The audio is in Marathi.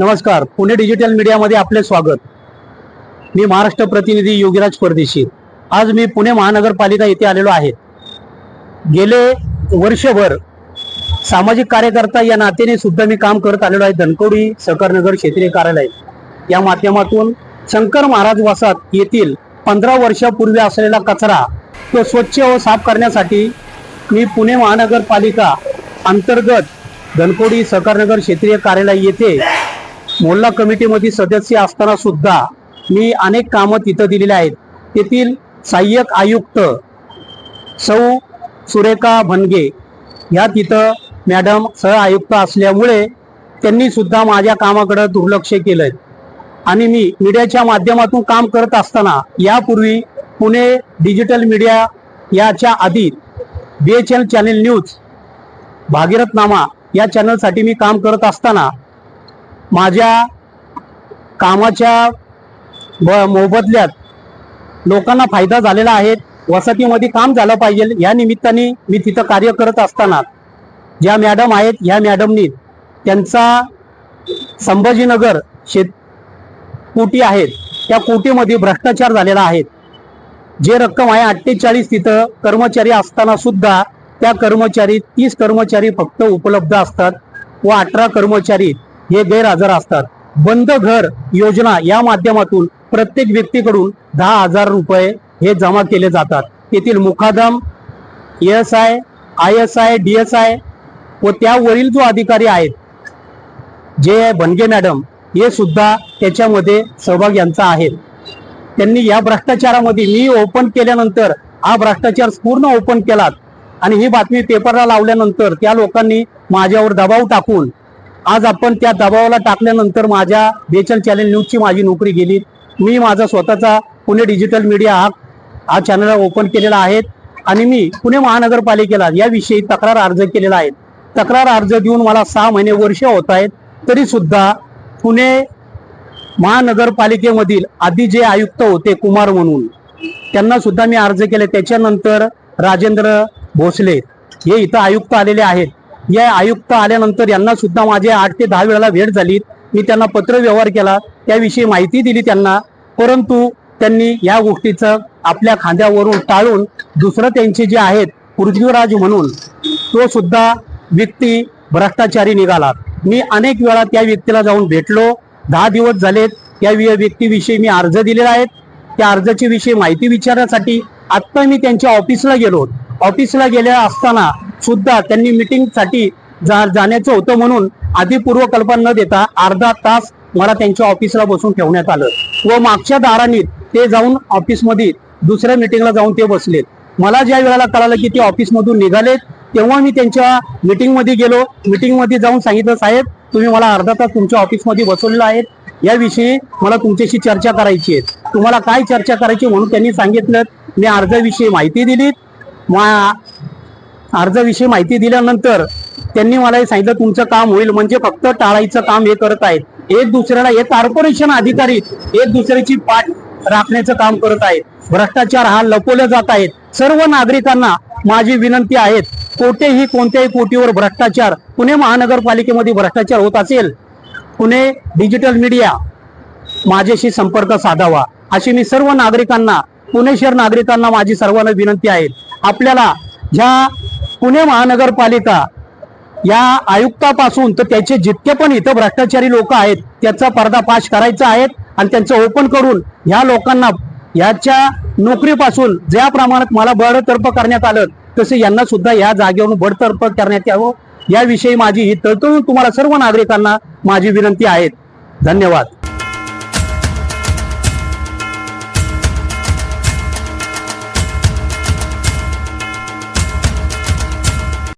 नमस्कार. पुणे डिजिटल मीडियामध्ये आपले स्वागत. मी महाराष्ट्र प्रतिनिधी योगीराज परदेशी. आज मी पुणे महानगरपालिका येथे आलेलो आहे. गेले वर्षभर सामाजिक कार्यकर्ता या नात्याने सुद्धा मी काम करत आलेलो आहे. धनकवडी सहकारनगर क्षेत्रीय कार्यालय. या माध्यमातून शंकर महाराज वासात येथील पंधरा वर्षापूर्वी असलेला कचरा तो स्वच्छ व साफ करण्यासाठी मी पुणे महानगरपालिका अंतर्गत धनकोडी सहकारनगर क्षेत्रीय कार्यालय येथे मोल्ला कमिटीमध्ये सदस्य असताना सुद्धा मी अनेक कामं तिथं दिलेली आहेत. तेथील सहाय्यक आयुक्त सौ सुरेखा भनगे ह्या तिथं मॅडम सह आयुक्त असल्यामुळे त्यांनी सुद्धा माझ्या कामाकडे दुर्लक्ष केलंय. आणि मी मीडियाच्या माध्यमातून काम करत असताना यापूर्वी पुणे डिजिटल मीडिया याच्या आधी B H L channel news Bhagirathnama या चॅनलसाठी मी काम करत असताना माझ्या कामाच्या ब- मोबदल्यात लोकांना फायदा झालेला आहे. वसतीमध्ये काम झालं पाहिजे. या निमित्ताने मी तिथं कार्य करत असताना ज्या मॅडम आहेत ह्या मॅडमनी त्यांचा संभाजीनगर शेत कोटी आहेत. त्या कोटीमध्ये भ्रष्टाचार झालेला आहे. जे रक्कम आहे अठ्ठेचाळीस तिथं कर्मचारी असताना सुद्धा त्या कर्मचारी तीस कर्मचारी फक्त उपलब्ध असतात व अठरा कर्मचारी हे गैरहजर असतात. बंद घर योजना या माध्यमातून प्रत्येक व्यक्तीकडून दहा हजार रुपये हे जमा केले जातात. तेथील मुखादम S I I S I D S I व त्यावरील जो अधिकारी आहेत जे भनगे मॅडम हे सुद्धा त्याच्यामध्ये सहभाग यांचा आहे त्यांनी या भ्रष्टाचारामध्ये मी ओपन केल्यानंतर हा भ्रष्टाचार पूर्ण ओपन केलात. आणि ही बातमी पेपरला लावल्यानंतर त्या लोकांनी माझ्यावर दबाव टाकून आज आपण त्या दबावाला टाकल्यानंतर माझ्या बेचल चॅनल न्यूजची माझी नोकरी गेली. मी माझा स्वतःचा पुणे डिजिटल मीडिया हा हा चॅनल ओपन केलेला आहे आणि मी पुणे महानगरपालिकेला याविषयी तक्रार अर्ज केलेला आहे. तक्रार अर्ज देऊन मला सहा महिने वर्ष होत आहेत. तरीसुद्धा पुणे महानगरपालिकेमधील आधी जे आयुक्त होते कुमार म्हणून त्यांना सुद्धा मी अर्ज केले. त्याच्यानंतर राजेंद्र भोसले हे इथं आयुक्त आलेले आहेत. या आयुक्त आल्यानंतर यांना सुद्धा माझे आठ ते दहा वेळेला भेट झाली. मी त्यांना पत्र व्यवहार केला. त्याविषयी माहिती दिली त्यांना. परंतु त्यांनी या गोष्टीचं आपल्या खांद्यावरून टाळून दुसरं त्यांचे जे आहेत पृथ्वीराज म्हणून तो सुद्धा व्यक्ती भ्रष्टाचारी निघाला. मी अनेक वेळा त्या व्यक्तीला जाऊन भेटलो. दहा दिवस झालेत. त्या व्यक्तीविषयी मी अर्ज दिलेला आहे. त्या अर्जाची विषयी माहिती विचारण्यासाठी आत्ता मी त्यांच्या ऑफिसला गेलो. ऑफिसला गेल्या असताना सुद्धा त्यांनी मिटिंगसाठी जा जाण्याचं होतं म्हणून आधी पूर्वकल्पना न देता अर्धा तास मला त्यांच्या ऑफिसला बसून ठेवण्यात आलं. व मागच्या दाराने ते जाऊन ऑफिसमध्ये दुसऱ्या मिटिंगला जाऊन ते बसलेत. मला ज्या वेळेला कळालं की ते ऑफिसमधून निघालेत तेव्हा मी त्यांच्या मीटिंगमध्ये गेलो. मीटिंगमध्ये जाऊन सांगितलं साहेब तुम्ही मला अर्धा तास तुमच्या ऑफिसमध्ये बसवलेला आहे याविषयी मला तुमच्याशी चर्चा करायची आहे. तुम्हाला काय चर्चा करायची म्हणून त्यांनी सांगितलं. मी अर्जाविषयी माहिती दिली मा अर्जाविषयी माहिती दिल्यानंतर त्यांनी मला हे सांगितलं तुमचं काम होईल. म्हणजे फक्त टाळायचं काम हे करत आहेत. एक दुसऱ्याला हे कॉर्पोरेशन अधिकारी एक दुसऱ्याची पाठ राखण्याचं काम करत आहेत. भ्रष्टाचार हा लपवला जात आहेत सर्व नागरिकांना माझी विनंती आहेत कोठेही कोणत्याही कोटीवर भ्रष्टाचार पुणे महानगरपालिकेमध्ये भ्रष्टाचार होत असेल पुणे डिजिटल मीडिया माझ्याशी संपर्क साधावा. अशी मी सर्व नागरिकांना पुणे शहर नागरिकांना माझी सर्वांना विनंती आहे. आपल्याला ज्या पुणे महानगरपालिका या आयुक्तापासून तर त्याचे जितके पण इथं भ्रष्टाचारी लोक आहेत त्याचा पर्दाफाश करायचा आहे आणि त्यांचं ओपन करून ह्या लोकांना याच्या नोकरीपासून ज्या प्रमाणात मला बडतर्फ करण्यात आलं तसे यांना सुद्धा या जागेवरून बडतर्फ करण्यात यावं. याविषयी माझी ही तळतळून तुम्हाला सर्व नागरिकांना माझी विनंती आहे. धन्यवाद.